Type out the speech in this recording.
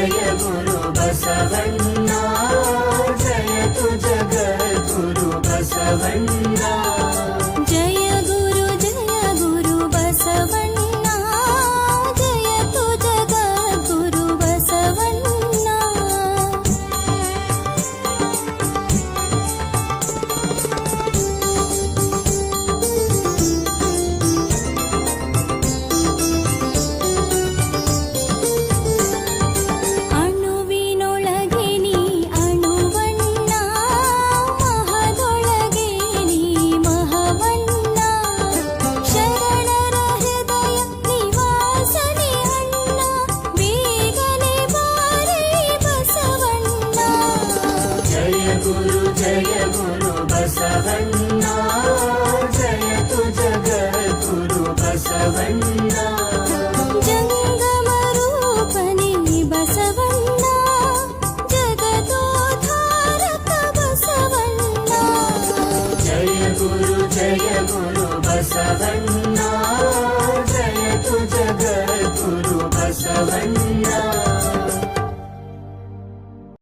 జయములు బసవన్న జయ గురు బసవన్న జయతు జగద్గురు బసవన్న జంగమరూపని బసవన్న జగదోధారక బసవన్న జయ గురు జయ గురు బసవన్న జయతు జగద్గురు బసవన్న